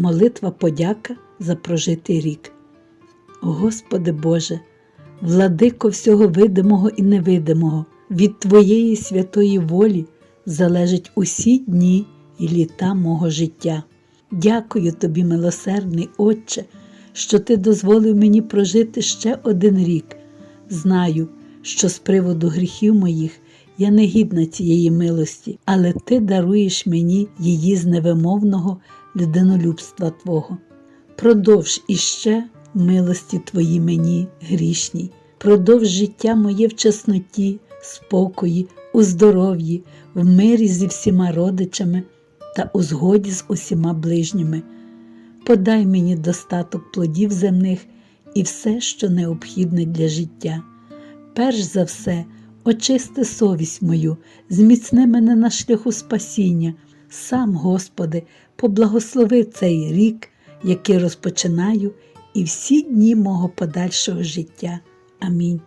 молитва подяка за прожитий рік. Господи Боже, владико всього видимого і невидимого, від Твоєї святої волі залежать усі дні і літа мого життя. Дякую тобі, милосердний Отче, що ти дозволив мені прожити ще один рік. Знаю, що з приводу гріхів моїх я не гідна цієї милості, але ти даруєш мені її з невимовного людинолюбства Твого. Продовж іще милості Твої мені грішній, продовж життя моє в чесноті, спокої, у здоров'ї, в мирі зі всіма родичами та у згоді з усіма ближніми. Подай мені достаток плодів земних і все, що необхідне для життя. Перш за все, очисти совість мою, зміцни мене на шляху спасіння. Сам, Господи, поблагослови цей рік, який розпочинаю, і всі дні мого подальшого життя. Амінь.